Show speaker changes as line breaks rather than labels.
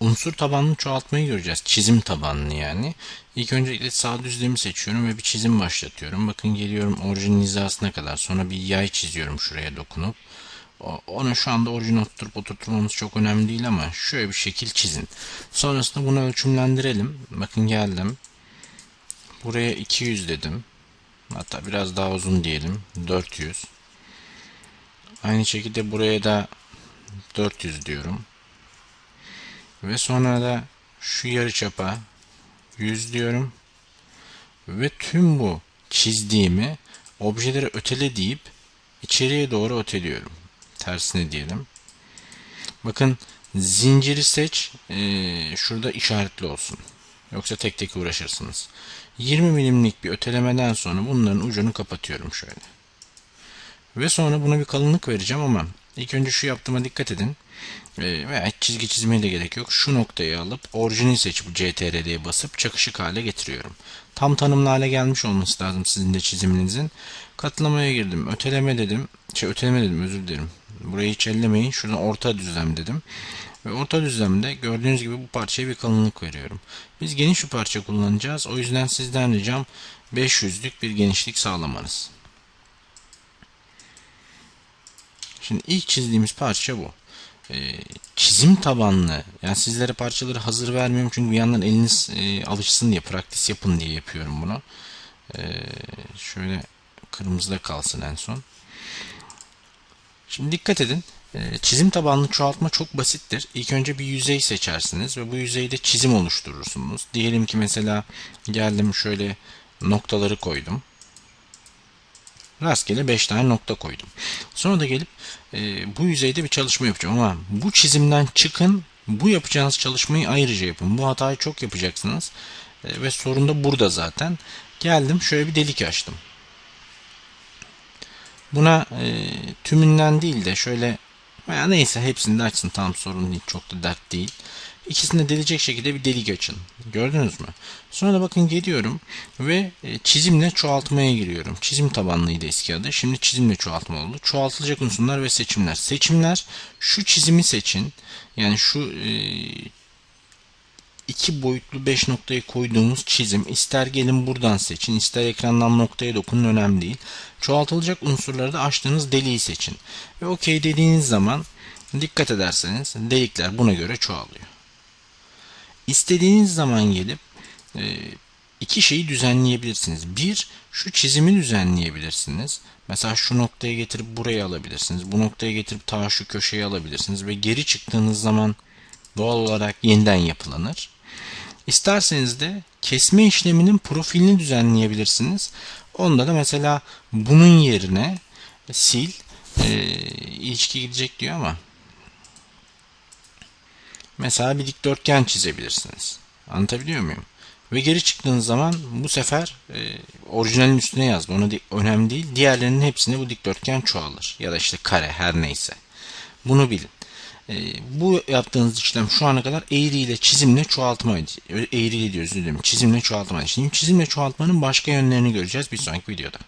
unsur tabanlı çoğaltmayı göreceğiz. Çizim tabanlı yani. İlk öncelikle sağ düzlemi seçiyorum ve bir çizim başlatıyorum. Bakın geliyorum orijin hizasına kadar. Sonra bir yay çiziyorum şuraya dokunup. Onu şu anda orijin oturtup oturtmamız çok önemli değil ama şöyle bir şekil çizin. Sonrasında bunu ölçümlendirelim. Bakın geldim. Buraya 200 dedim. Hatta biraz daha uzun diyelim. 400. Aynı şekilde buraya da 400 diyorum. Ve sonra da şu yarı çapa 100 diyorum. Ve tüm bu çizdiğimi objeleri ötele deyip içeriye doğru öteliyorum. Tersine diyelim. Bakın zinciri seç. Ee, şurada işaretli olsun. Yoksa tek tek uğraşırsınız. 20 milimlik bir ötelemeden sonra bunların ucunu kapatıyorum şöyle. Ve sonra buna bir kalınlık vereceğim ama ilk önce şu yaptığıma dikkat edin. Ee, veya çizgi çizmeye de gerek yok. Şu noktayı alıp orijinal seçip CTRL'ye basıp çakışık hale getiriyorum. Tam tanımlı hale gelmiş olması lazım sizin de çiziminizin. Katlamaya girdim. Öteleme dedim. Şey öteleme dedim özür dilerim. Burayı hiç ellemeyin. Şuradan orta düzlem dedim. Ve orta düzlemde gördüğünüz gibi bu parçaya bir kalınlık veriyorum. Biz geniş bir parça kullanacağız. O yüzden sizden ricam 500'lük bir genişlik sağlamanız. Şimdi ilk çizdiğimiz parça bu. Ee, çizim tabanlı yani sizlere parçaları hazır vermiyorum çünkü bir yandan eliniz e, alışsın diye praktis yapın diye yapıyorum bunu. Ee, şöyle kırmızıda kalsın en son. Şimdi dikkat edin. Ee, çizim tabanlı çoğaltma çok basittir. İlk önce bir yüzey seçersiniz ve bu yüzeyde çizim oluşturursunuz. Diyelim ki mesela geldim şöyle noktaları koydum. Rastgele 5 tane nokta koydum. Sonra da gelip e, bu yüzeyde bir çalışma yapacağım ama bu çizimden çıkın bu yapacağınız çalışmayı ayrıca yapın. Bu hatayı çok yapacaksınız e, ve sorun da burada zaten. Geldim şöyle bir delik açtım. Buna e, tümünden değil de şöyle veya neyse hepsini de açsın tam sorun değil çok da dert değil. İkisini de delecek şekilde bir delik açın. Gördünüz mü? Sonra da bakın geliyorum ve e, çizimle çoğaltmaya giriyorum. Çizim tabanlıydı eski adı. Şimdi çizimle çoğaltma oldu. Çoğaltılacak unsurlar ve seçimler. Seçimler şu çizimi seçin. Yani şu e, iki boyutlu 5 noktayı koyduğumuz çizim ister gelin buradan seçin ister ekrandan noktaya dokunun önemli değil. Çoğaltılacak unsurları da açtığınız deliği seçin. Ve OK dediğiniz zaman dikkat ederseniz delikler buna göre çoğalıyor. İstediğiniz zaman gelip e, iki şeyi düzenleyebilirsiniz. Bir, şu çizimi düzenleyebilirsiniz. Mesela şu noktaya getirip buraya alabilirsiniz. Bu noktaya getirip ta şu köşeye alabilirsiniz. Ve geri çıktığınız zaman doğal olarak yeniden yapılanır. İsterseniz de kesme işleminin profilini düzenleyebilirsiniz. Onda da mesela bunun yerine sil e, ilişki gidecek diyor ama mesela bir dikdörtgen çizebilirsiniz. Anlatabiliyor muyum? Ve geri çıktığınız zaman bu sefer e, orijinalin üstüne yazdı. Ona de, önemli değil. Diğerlerinin hepsinde bu dikdörtgen çoğalır. Ya da işte kare her neyse. Bunu bilin. E, bu yaptığınız işlem şu ana kadar eğri ile çizimle çoğaltma eğri diyoruz özür. Çizimle çoğaltma. Şimdi çizimle çoğaltmanın başka yönlerini göreceğiz bir sonraki videoda.